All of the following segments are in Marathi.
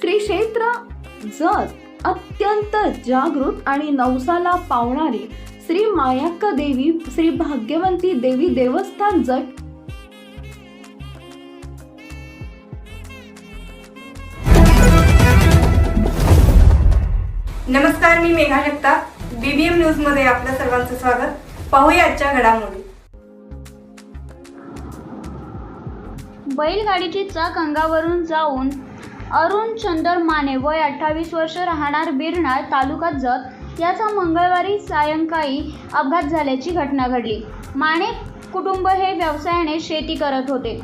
श्री क्षेत्र जत अत्यंत जागृत आणि नवसाला पावणारी श्री मायाक्का देवी श्री भाग्यवंती देवी देवस्थान जट नमस्कार मी मेघा जगताप. बीबीएम न्यूजमध्ये आपल्या सर्वांचं स्वागत. पाहूया आजच्या घडामोडी. बैलगाडीची चाक अंगावरून जाऊन अरुण चंदर माने वय अठ्ठावीस वर्ष राहणार बिरनाळ तालुका जत. याचा मंगळवारी सायंकाळी अपघात झाल्याची घटना घडली. माने कुटुंब हे व्यवसायाने शेती करत होते.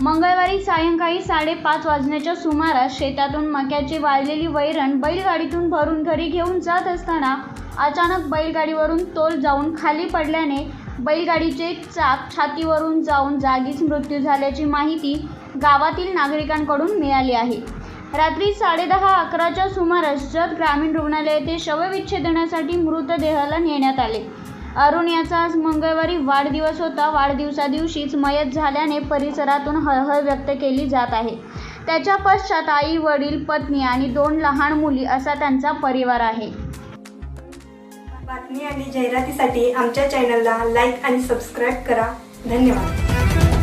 मंगळवारी सायंकाळी साडेपाच वाजण्याच्या सुमारास शेतातून मक्याची वाळलेली वैरण बैलगाडीतून भरून घरी घेऊन जात असताना अचानक बैलगाडीवरून तोल जाऊन खाली पडल्याने बैलगाडीचे चाक छातीवरून जाऊन जागीच मृत्यू झाल्याची माहिती गावातील नागरिकांकडून मिळाली आहे. रात्री साडेदहा अकराच्या सुमारास जत ग्रामीण रुग्णालय येथे शवविच्छेदनासाठी मृतदेहाला नेण्यात आले. अरुण याचा आज मंगळवारी वाढदिवस होता. वाढदिवसा दिवशीच मयत झाल्याने परिसरातून हळहळ व्यक्त केली जात आहे. त्याच्या पश्चात आई वडील पत्नी आणि दोन लहान मुली असा त्यांचा परिवार आहे. बातमी आणि जाहिरातीसाठी आमच्या चॅनलला लाईक आणि सबस्क्राईब करा. धन्यवाद.